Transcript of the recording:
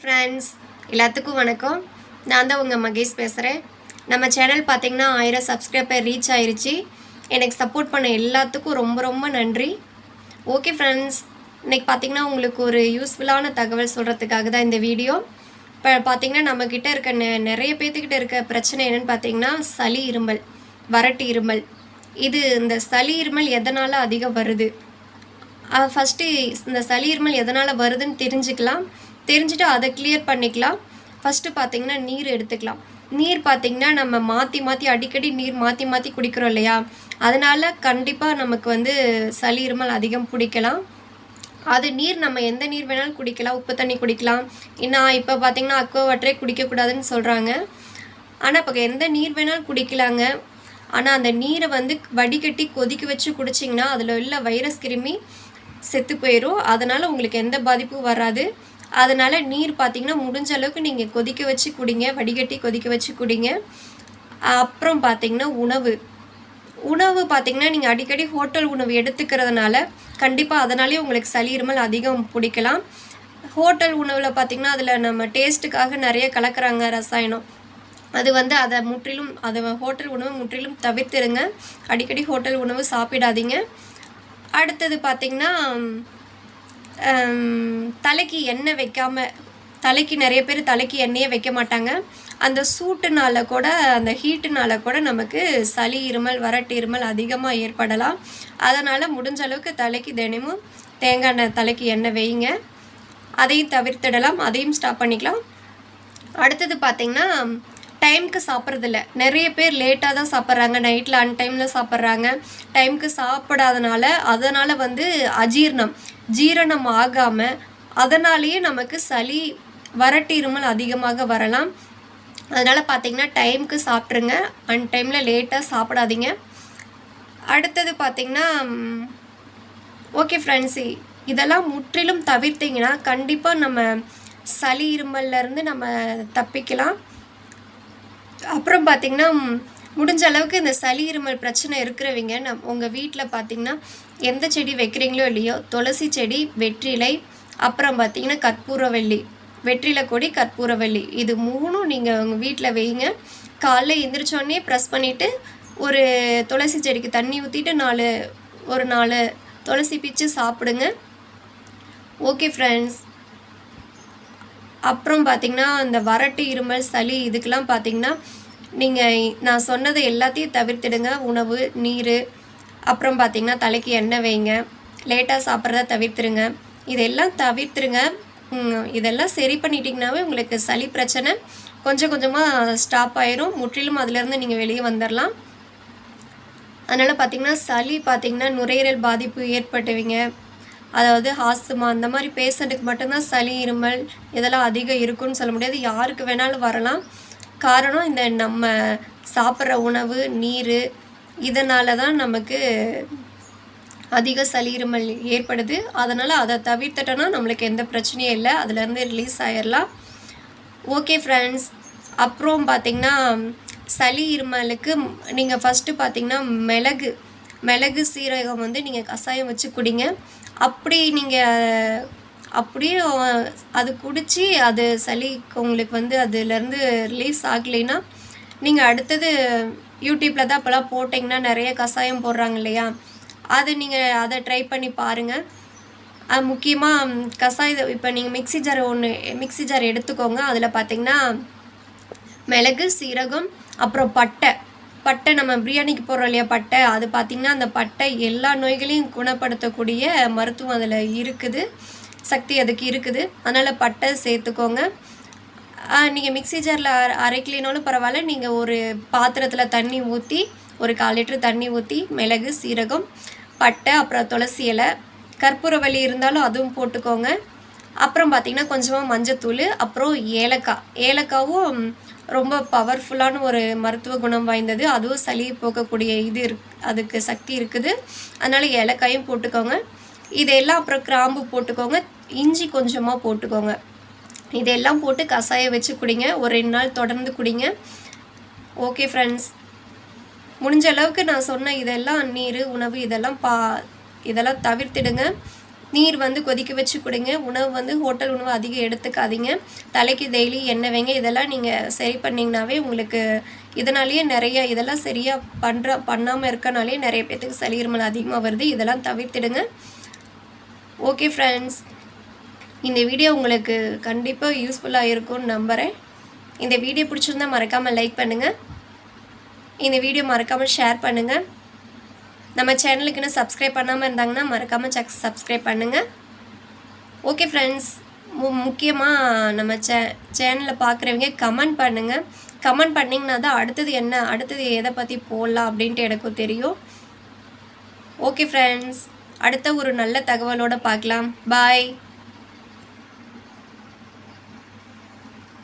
Friends எல்லாத்துக்கும் வணக்கம். நான் தான் உங்கள் மகேஷ் பேசுகிறேன் நம்ம சேனல் பார்த்திங்கன்னா ஆயிரம் சப்ஸ்கிரைபர் ரீச் ஆயிடுச்சு எனக்கு சப்போர்ட் பண்ண எல்லாத்துக்கும் ரொம்ப ரொம்ப நன்றி. ஓகே ஃப்ரெண்ட்ஸ் இன்னைக்கு பார்த்தீங்கன்னா உங்களுக்கு ஒரு யூஸ்ஃபுல்லான தகவல் சொல்கிறதுக்காக தான் இந்த வீடியோ இப்போ பார்த்தீங்கன்னா நம்மக்கிட்ட இருக்க நெ நிறைய பேர்த்துக்கிட்ட இருக்க பிரச்சனை என்னென்னு பார்த்தீங்கன்னா சளி இருமல் வறட்டு இருமல். இது இந்த சளி இருமல் எதனால் அதிகம் வருது? ஃபஸ்ட்டு இந்த சளி இருமல் எதனால் வருதுன்னு தெரிஞ்சுக்கலாம். தெரிஞ்சுட்டு அதை கிளியர் பண்ணிக்கலாம். ஃபஸ்ட்டு பார்த்தீங்கன்னா நீர் எடுத்துக்கலாம். நீர் பார்த்திங்கன்னா நம்ம மாற்றி மாற்றி அடிக்கடி நீர் மாற்றி மாற்றி குடிக்கிறோம் இல்லையா? அதனால் கண்டிப்பாக நமக்கு வந்து சளி இருமல் அதிகம் பிடிக்கலாம். அது நீர் நம்ம எந்த நீர் வேணாலும் குடிக்கலாம். உப்பு தண்ணி குடிக்கலாம். இன்னும் இப்போ பார்த்திங்கன்னா அக்வா வாட்டரே குடிக்கக்கூடாதுன்னு சொல்கிறாங்க ஆனால் இப்போ எந்த நீர் வேணாலும் குடிக்கலாங்க. ஆனால் அந்த நீரை வந்து வடிகட்டி கொதிக்க வச்சு குடிச்சிங்கன்னா அதில் உள்ள வைரஸ் கிருமி செத்து போயிடும் அதனால் உங்களுக்கு எந்த பாதிப்பும் வராது. அதனால் நீர் பார்த்திங்கன்னா முடிஞ்ச அளவுக்கு நீங்கள் கொதிக்க வச்சு குடிங்க வடிகட்டி கொதிக்க வச்சு குடிங்க. அப்புறம் பார்த்திங்கன்னா உணவு. உணவு பார்த்தீங்கன்னா நீங்கள் அடிக்கடி ஹோட்டல் உணவு எடுத்துக்கிறதுனால கண்டிப்பாக அதனாலே உங்களுக்கு சளி இருமல் அதிகம் பிடிக்கலாம். ஹோட்டல் உணவில் பார்த்தீங்கன்னா அதில் நம்ம டேஸ்ட்டுக்காக நிறைய கலக்குறாங்க ரசாயனம். அது வந்து அதை முற்றிலும் அதை ஹோட்டல் உணவு முற்றிலும் தவிர்த்துருங்க. அடிக்கடி ஹோட்டல் உணவு சாப்பிடாதீங்க. அடுத்தது பார்த்திங்கன்னா தலைக்கு எண்ணெய் வைக்காமல் தலைக்கு நிறைய பேர் தலைக்கு எண்ணெயே வைக்க மாட்டாங்க. அந்த சூட்டுனால கூட அந்த ஹீட்டுனால கூட நமக்கு சளி இருமல் வரட்டு இருமல் அதிகமாக ஏற்படலாம். அதனால் முடிஞ்ச அளவுக்கு தலைக்கு தினமும் தேங்காய் எண்ணெய் தலைக்கு எண்ணெய் வைங்க அதையும் தவிர்த்திடலாம் அதையும் ஸ்டாப் பண்ணிக்கலாம். அடுத்தது பார்த்திங்கன்னா டைமுக்கு சாப்பிட்றதில்ல. நிறைய பேர் லேட்டாக தான் சாப்பிட்றாங்க. நைட்டில் அன்டைமில் சாப்பிட்றாங்க. டைமுக்கு சாப்பிடாதனால அதனால் வந்து அஜீர்ணம். ஜீரணம் ஆகாமல் அதனாலேயே நமக்கு சளி வறட்டு இருமல் அதிகமாக வரலாம். அதனால் பார்த்திங்கன்னா டைமுக்கு சாப்பிட்ருங்க அன் டைமில் லேட்டாக சாப்பிடாதீங்க. அடுத்தது பார்த்திங்கன்னா ஓகே ஃப்ரெண்ட்ஸி இதெல்லாம் முற்றிலும் தவிர்த்திங்கன்னா கண்டிப்பாக நம்ம சளி இருமல்லேருந்து நம்ம தப்பிக்கலாம். அப்புறம் பார்த்திங்கன்னா முடிஞ்ச அளவுக்கு இந்த சளி இருமல் பிரச்சனை இருக்கிறவங்க நம் உங்கள் வீட்டில் பார்த்தீங்கன்னா எந்த செடி வைக்கிறீங்களோ இல்லையோ துளசி செடி வெற்றிலை அப்புறம் பார்த்திங்கன்னா கற்பூரவள்ளி வெற்றிலை கொடி கற்பூரவள்ளி இது மூணும் நீங்கள் உங்கள் வீட்டில் வைங்க. காலைல எந்திரிச்சோடனே ப்ரெஸ் பண்ணிவிட்டு ஒரு துளசி செடிக்கு தண்ணி ஊற்றிட்டு நாலு ஒரு நாலு துளசி பிச்சு சாப்பிடுங்க. ஓகே ஃப்ரெண்ட்ஸ் அப்புறம் பார்த்திங்கன்னா அந்த வறட்டு இருமல் சளி இதுக்கெலாம் பார்த்திங்கன்னா நீங்கள் நான் சொன்னது எல்லாத்தையும் தவிர்த்துடுங்க. உணவு நீர் அப்புறம் பார்த்திங்கன்னா தலைக்கு எண்ணெய் வைங்க. லேட்டாக சாப்பிட்றத தவிர்த்துருங்க. இதெல்லாம் தவிர்த்துருங்க. இதெல்லாம் சரி பண்ணிட்டிங்கனாவே உங்களுக்கு சளி பிரச்சனை கொஞ்சம் கொஞ்சமாக ஸ்டாப் ஆயிரும். முற்றிலும் அதுலேருந்து நீங்கள் வெளியே வந்துடலாம் அதனால் பார்த்திங்கன்னா சளி பார்த்திங்கன்னா நுரையீரல் பாதிப்பு ஏற்பட்டுவிங்க அதாவது ஹாஸ்துமா அந்த மாதிரி பேஷண்ட்டுக்கு மட்டும்தான் சளி இருமல் இதெல்லாம் அதிகம் இருக்குன்னு சொல்ல முடியாது. யாருக்கு வேணாலும் வரலாம். காரணம் இந்த நம்ம சாப்பிட்ற உணவு நீர் இதனால தான் நமக்கு அதிக சளி இருமல் ஏற்படுது. அதனால் அதை தவிர்த்துட்டோன்னா நம்மளுக்கு எந்த பிரச்சனையும் இல்லை. அதுலேருந்து ரிலீஸ் ஆயிடலாம் ஓகே ஃப்ரெண்ட்ஸ் அப்புறம் பார்த்திங்கன்னா சளி இருமலுக்கு நீங்கள் ஃபஸ்ட்டு பார்த்திங்கன்னா மிளகு மிளகு சீரகம் வந்து நீங்கள் கஷாயம் வச்சு குடிங்க. அப்படி நீங்கள் அப்படியே அது குடித்து அது சளி உங்களுக்கு வந்து அதுலேருந்து ரிலீஸ் ஆகலைன்னா நீங்கள் அடுத்தது யூடியூப்பில் தான் அப்போல்லாம் போட்டிங்கன்னா நிறைய கஷாயம் போடுறாங்க இல்லையா? அது நீங்கள் அதை ட்ரை பண்ணி பாருங்கள் அது முக்கியமாக கஷாயம் இப்போ நீங்கள் மிக்சி ஜார் ஒன்று மிக்சி ஜார் எடுத்துக்கோங்க. அதில் பார்த்தீங்கன்னா மிளகு சீரகம் அப்புறம் பட்டை. பட்டை நம்ம பிரியாணிக்கு போடுறோம் இல்லையா பட்டை? அது பார்த்திங்கன்னா அந்த பட்டை எல்லா நோய்களையும் குணப்படுத்தக்கூடிய மருத்துவம் அதில் இருக்குது. சக்தி அதுக்கு இருக்குது. அதனால் பட்டை சேர்த்துக்கோங்க. நீங்கள் மிக்சி ஜாரில் அரைக்கலினாலும் பரவாயில்ல. நீங்கள் ஒரு பாத்திரத்தில் தண்ணி ஊற்றி ஒரு கால் லிட்டர் தண்ணி ஊற்றி மிளகு சீரகம் பட்டை அப்புறம் துளசி இலை கற்பூரவள்ளி இருந்தாலும் அதுவும் போட்டுக்கோங்க. அப்புறம் பார்த்திங்கன்னா கொஞ்சமாக மஞ்சத்தூள் அப்புறம் ஏலக்காய் ஏலக்காவும் ரொம்ப பவர்ஃபுல்லான ஒரு மருத்துவ குணம் வாய்ந்தது. அதுவும் சளி போக்கக்கூடிய இது இருக் அதுக்கு சக்தி இருக்குது. அதனால் ஏலக்காயும் போட்டுக்கோங்க. இதெல்லாம் அப்புறம் கிராம்பு போட்டுக்கோங்க. இஞ்சி கொஞ்சமாக போட்டுக்கோங்க. இதெல்லாம் போட்டு கஷாயம் வச்சு குடிங்க. ஒரு ரெண்டு நாள் தொடர்ந்து குடிங்க. ஓகே ஃப்ரெண்ட்ஸ் முடிஞ்ச அளவுக்கு நான் சொன்ன இதெல்லாம் நீர் உணவு இதெல்லாம் பா இதெல்லாம் தவிர்த்திடுங்க. நீர் வந்து கொதிக்க வச்சு கொடுங்க. உணவு வந்து ஹோட்டல் உணவு அதிகம் எடுத்துக்காதீங்க. தலைக்கு டெய்லி எண்ணெய் வைங்க. இதெல்லாம் நீங்கள் சரி பண்ணிங்கனாவே உங்களுக்கு இதனாலேயே நிறைய இதெல்லாம் சரியாக பண்ணுற பண்ணாமல் இருக்கனாலே நிறைய பேர்த்துக்கு சளி இருமல் அதிகமாக வருது. இதெல்லாம் தவிர்த்திடுங்க. ஓகே ஃப்ரெண்ட்ஸ் இந்த வீடியோ உங்களுக்கு கண்டிப்பாக யூஸ்ஃபுல்லாக இருக்கும்னு நம்புகிறேன் இந்த வீடியோ பிடிச்சிருந்தா மறக்காமல் லைக் பண்ணுங்கள் இந்த வீடியோ மறக்காமல் ஷேர் பண்ணுங்கள் நம்ம சேனலுக்கு இன்னும் சப்ஸ்கிரைப் பண்ணாமல் இருந்தாங்கன்னா மறக்காமல் சக் சப்ஸ்கிரைப் பண்ணுங்கள் ஓகே ஃப்ரெண்ட்ஸ் மு முக்கியமாக நம்ம சே சேனலில் பார்க்குறவங்க கமெண்ட் பண்ணுங்கள் கமெண்ட் பண்ணிங்கன்னா தான் அடுத்தது என்ன அடுத்தது எதை பற்றி போடலாம் அப்படின்ட்டு எனக்கும் தெரியும். ஓகே ஃப்ரெண்ட்ஸ் அடுத்த ஒரு நல்ல தகவலோடு பார்க்கலாம் பாய்